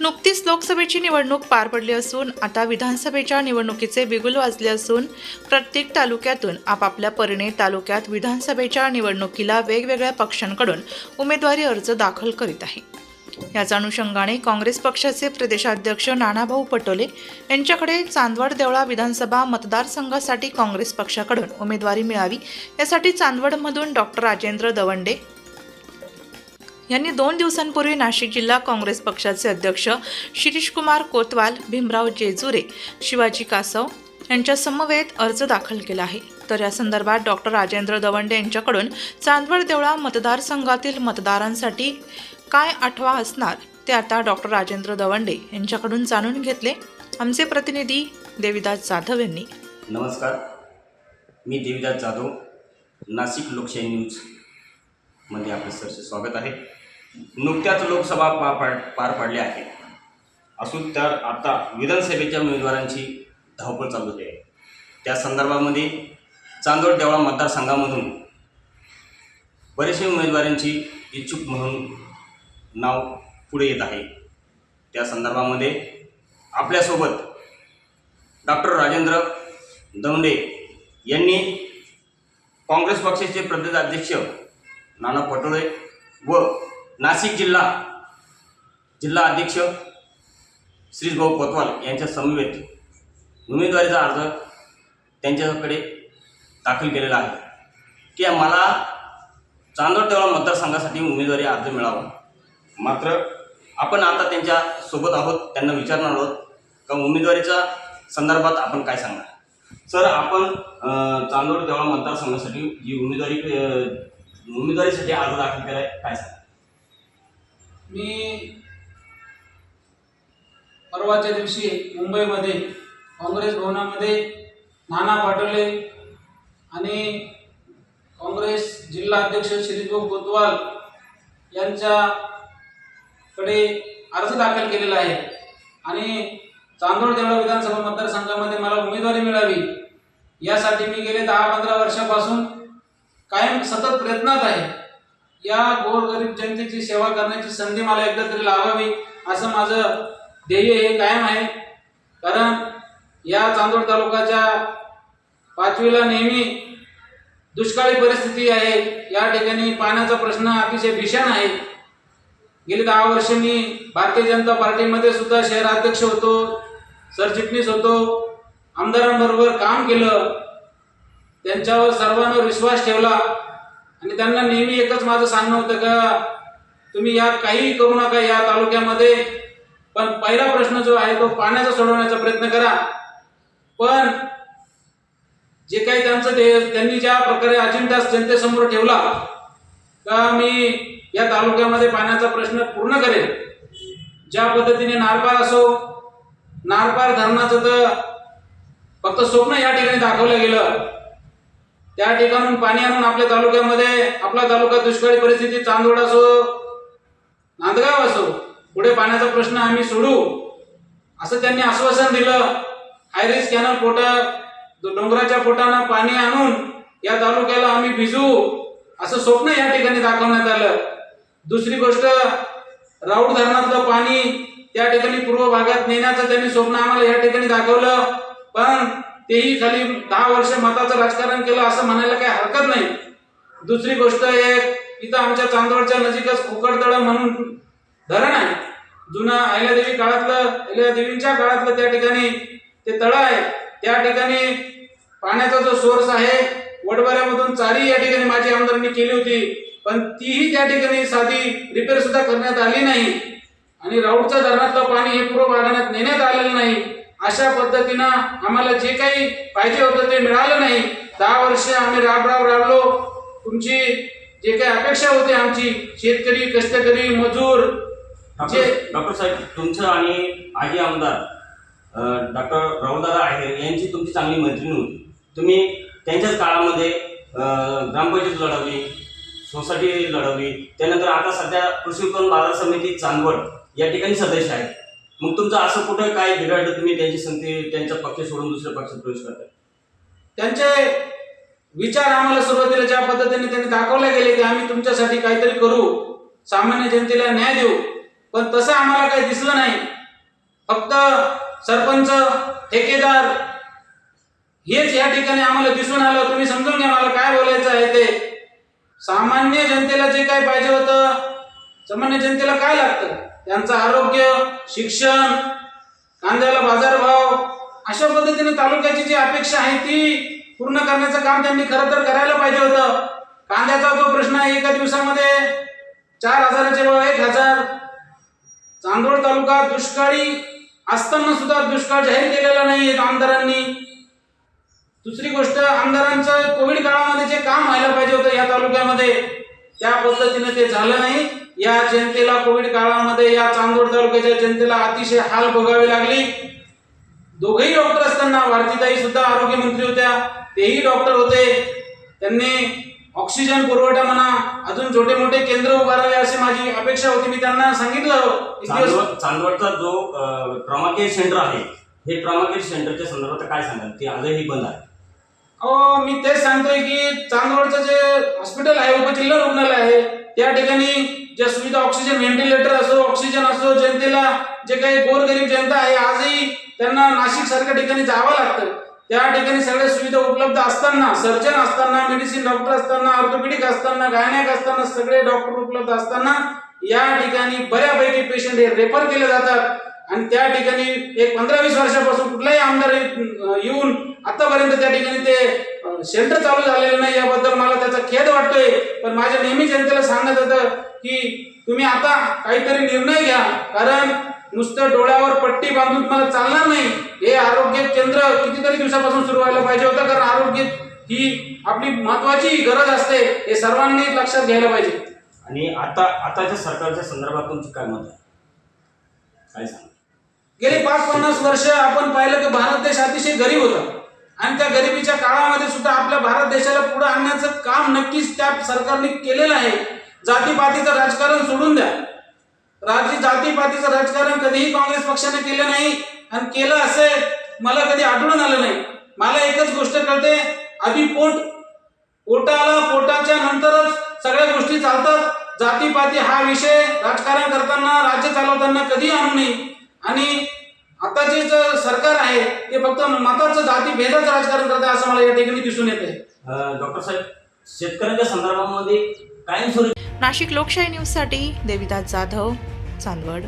नुकतीच लोकसभेची निवडणूक पार पडली असून आता विधानसभेच्या निवडणुकीचे बिगुल वाजले असून प्रत्येक तालुक्यातून आपापल्या परीने तालुक्यात विधानसभेच्या निवडणुकीला वेगवेगळ्या पक्षांकडून उमेदवारी अर्ज दाखल करीत आहे. याच अनुषंगाने काँग्रेस पक्षाचे प्रदेशाध्यक्ष नानाभाऊ पटोले यांच्याकडे चांदवड देवळा विधानसभा मतदारसंघासाठी काँग्रेस पक्षाकडून उमेदवारी मिळावी यासाठी चांदवडमधून डॉक्टर राजेंद्र दवंडे यांनी दोन दिवसांपूर्वी नाशिक जिल्हा काँग्रेस पक्षाचे अध्यक्ष शिरीषकुमार कोतवाल भीमराव जेजुरे शिवाजी कासव यांच्या समवेत अर्ज दाखल केला आहे. तर या संदर्भात डॉक्टर राजेंद्र दवंडे यांच्याकडून चांदवड देवळा मतदारसंघातील मतदारांसाठी काय आठवा असणार ते आता डॉक्टर राजेंद्र दवंडे यांच्याकडून जाणून घेतले. आमचे प्रतिनिधी देविदास जाधव यांनी. नमस्कार. मी देविदास जाधव नाशिक लोकशाही न्यूजमध्ये आपलं सरचे स्वागत आहे. नुकत्याच लोकसभा पार पाड पार पाडल्या आहेत. असून तर आता विधानसभेच्या उमेदवारांची धावपळ चालू आहे. त्या संदर्भामध्ये चांदोड देवळा मतदारसंघामधून बरेचसे उमेदवारांची इच्छुक म्हणून नाव पुढे येत आहे. त्या संदर्भामध्ये आपल्यासोबत डॉक्टर राजेंद्र दौंडे यांनी काँग्रेस पक्षाचे प्रदेशाध्यक्ष नाना पटोळे व नाशिक जिल्हा जिल्हा अध्यक्ष श्रीभाऊ कोतवाल यांच्या समवेत उमेदवारीचा अर्ज त्यांच्याकडे दाखल केलेला आहे. की मला चांदोड देवळा मतदारसंघासाठी उमेदवारी अर्ज मिळावा. मात्र आपण आता त्यांच्यासोबत आहोत त्यांना विचारणार आहोत का उमेदवारीच्या संदर्भात आपण काय सांगणार? सर आपण चांदोड देवळा मतदारसंघासाठी जी उमेदवारी उमेदवारीसाठी अर्ज दाखल केला आहे काय सांगा मी परवाच्या दिवशी मुंबईमध्ये काँग्रेस भवनामध्ये नाना पाटोले आणि काँग्रेस जिल्हा अध्यक्ष श्रीभाऊ कोतवाल यांच्याकडे अर्ज दाखल केलेला आहे. आणि चांदोड देवळा विधानसभा मतदारसंघामध्ये मला उमेदवारी मिळावी यासाठी मी गेले दहा पंधरा वर्षापासून कायम सतत प्रयत्नात आहे. या गोरगरीब जनतेची सेवा करण्याची संधी मला एकदा तरी लावावी असं माझं ध्येय हे कायम आहे. कारण या चांदोड तालुक्याच्या पाचवीला नेहमी दुष्काळी परिस्थिती आहे. या ठिकाणी पाण्याचा प्रश्न अतिशय भीषण आहे. गेली दहा वर्ष मी भारतीय जनता पार्टीमध्ये सुद्धा शहराध्यक्ष होतो सरचिटणीस होतो आमदारांबरोबर काम केलं त्यांच्यावर सर्वांवर विश्वास ठेवला. आणि त्यांना नेहमी एकच माझं सांगणं होतं का तुम्ही या काही करू नका या तालुक्यामध्ये पण पहिला प्रश्न जो आहे तो पाण्याचा सोडवण्याचा प्रयत्न करा. पण जे काही त्यांचं ते त्यांनी ज्या प्रकारे अजिंठा जनतेसमोर ठेवला का मी या तालुक्यामध्ये पाण्याचा प्रश्न पूर्ण करेन? ज्या पद्धतीने नारपार असो नारपार धरणाचं तर फक्त स्वप्न या ठिकाणी दाखवलं गेलं. त्या ठिकाणून पाणी आणून आपल्या तालुक्यामध्ये आपला तालुका दुष्काळी परिस्थिती चांदवड असो नांदगाव असो पुढे पाण्याचा प्रश्न आम्ही सोडू असं त्यांनी आश्वासन दिलं. हायरिस कॅनल पोटा डोंगराच्या पोटानं पाणी आणून या तालुक्याला आम्ही भिजू असं स्वप्न या ठिकाणी दाखवण्यात आलं. दुसरी गोष्ट राऊड धरणातलं पाणी त्या ठिकाणी पूर्व भागात नेण्याचं त्यांनी स्वप्न आम्हाला या ठिकाणी दाखवलं. पण तेही खाली दहा वर्ष मताचं राजकारण केलं असं म्हणायला काही हरकत नाही. दुसरी गोष्ट एक इथं आमच्या चांदवडच्या नजीकच खोकडतळं म्हणून धरण आहे. जुनं अहिल्यादेवी काळातलं अहिल्यादेवींच्या काळातलं त्या ठिकाणी ते तळं आहे. त्या ठिकाणी पाण्याचा जो सोर्स आहे वडबऱ्यामधून चारी या ठिकाणी माझी आमदारांनी केली होती. पण तीही त्या ठिकाणी साधी रिपेअर सुद्धा करण्यात आली नाही. आणि राऊडच्या धरणातलं पाणी हे पूर्व भागात नेण्यात आलेलं नाही. अशा पद्धतीनं आम्हाला जे काही पाहिजे होतं ते मिळालं नाही. दहा वर्ष आम्ही राब राब राबलो. तुमची जे काही अपेक्षा होती आमची शेतकरी कष्टकरी मजूर जे डॉक्टर साहेब तुमचं आणि आजी आमदार डॉक्टर राहुलदादा आहे यांची तुमची चांगली मैत्रीण होती. तुम्ही त्यांच्याच काळामध्ये ग्रामपंचायत लढवली सोसायटी लढवली. त्यानंतर आता सध्या कृषी उत्पन्न बाजार समिती चांदवड या ठिकाणी सदस्य आहेत. मग तुमचं असं कुठं काय बिघडलं? तुम्ही त्यांची संधी त्यांचा पक्ष सोडून दुसऱ्या पक्षात प्रवेश करताय त्यांचे विचार आम्हाला सुरुवातीला ज्या पद्धतीने त्यांनी दाखवले गेले की आम्ही तुमच्यासाठी काहीतरी करू सामान्य जनतेला न्याय देऊ पण तसं आम्हाला काही दिसलं नाही. फक्त सरपंच ठेकेदार हेच या ठिकाणी आम्हाला दिसून आलं. तुम्ही समजून घ्या मला काय बोलायचं आहे ते. सामान्य जनतेला जे काय पाहिजे होतं सामान्य जनतेला काय लागतं? त्यांचं आरोग्य शिक्षण कांद्याला बाजारभाव अशा पद्धतीने तालुक्याची जी अपेक्षा आहे ती पूर्ण करण्याचं काम त्यांनी खरं तर करायला पाहिजे होतं. कांद्याचा जो प्रश्न आहे एका दिवसामध्ये चार हजाराचे व एक हजार. चांदोड तालुका दुष्काळी असताना सुद्धा दुष्काळ जाहीर केलेला नाही आमदारांनी. दुसरी गोष्ट आमदारांचं कोविड काळामध्ये जे काम व्हायला पाहिजे होतं या तालुक्यामध्ये त्या पद्धतीने ते झालं नाही. या जनतेला कोविड काळामध्ये या चांदोड तालुक्याच्या जनतेला अतिशय हाल भोगावे लागली. दोघेही डॉक्टर असताना भारतीताई सुद्धा आरोग्य मंत्री होत्या. तेही डॉक्टर होते. त्यांनी ऑक्सिजन पुरवठा म्हणा अजून छोटे मोठे केंद्र उभारावे अशी माझी अपेक्षा होती. मी त्यांना सांगितलं. चांदवडचा जो ट्रॉमा केअर सेंटर आहे हे ट्रॉमा केअर सेंटरच्या संदर्भात काय सांगाल? ते आजही बंद आहे. अहो मी तेच सांगतोय की चांदवडचं जे हॉस्पिटल आहे उपजिल्हा रुग्णालय आहे त्या ठिकाणी ज्या सुविधा ऑक्सिजन व्हेंटिलेटर असो ऑक्सिजन असो जनतेला जे काही गोरगरीब जनता आहे आजही त्यांना नाशिक सारख्या ठिकाणी जावं लागतं. त्या ठिकाणी सगळ्या सुविधा उपलब्ध असताना सर्जन असताना मेडिसिन डॉक्टर असताना ऑर्थोपेडिक असताना गायनॅक असताना सगळे डॉक्टर उपलब्ध असताना या ठिकाणी बऱ्यापैकी पेशंट हे रेफर केले जातात. आणि त्या ठिकाणी एक पंधरा वीस वर्षापासून कुठलाही आमदार येऊन आतापर्यंत त्या ठिकाणी ते सेंटर चालू झालेलं नाही याबद्दल मला त्याचा खेद वाटतोय. पण माझ्या नेहमी जनतेला सांगत होतं की तुम्ही आता काहीतरी निर्णय घ्या. कारण नुसतं डोळ्यावर पट्टी बांधून मला चालणार नाही. हे आरोग्य केंद्र कितीतरी दिवसापासून सुरू व्हायला पाहिजे होतं. कारण आरोग्य ही आपली महत्वाची गरज असते. हे सर्वांनी लक्षात घ्यायला पाहिजे. आणि आता आताच्या सरकारच्या संदर्भात तुमची काय मत आहे? काय सांग गेली पाच पन्नास वर्ष आपण पाहिलं की भारत देश अतिशय गरीब होता. आणि त्या गरिबीच्या काळामध्ये सुद्धा आपल्या भारत देशाला पुढे आणण्याचं काम नक्कीच त्या सरकारने केलेलं आहे. जातीपातीचं राजकारण सोडून द्या. राज्य जातीपातीचं राजकारण कधीही काँग्रेस पक्षाने केलं नाही आणि केलं असेल मला कधी आढळून आलं नाही. मला एकच गोष्ट कळते आधी पोट पोटाला पोटाच्या नंतरच सगळ्या गोष्टी चालतात. जातीपाती हा विषय राजकारण करताना राज्य चालवताना कधी आणू नये. आणि आताचे जे सरकार आहे ते फक्त मताचं जाती भेदाचं राजकारण करत आहे असं मला या ठिकाणी दिसून येते डॉक्टर साहेब शेतकऱ्यांच्या संदर्भामध्ये कायमस्वरूपी नाशिक लोकशाही न्यूजसाठी देविदास जाधव चांदवड.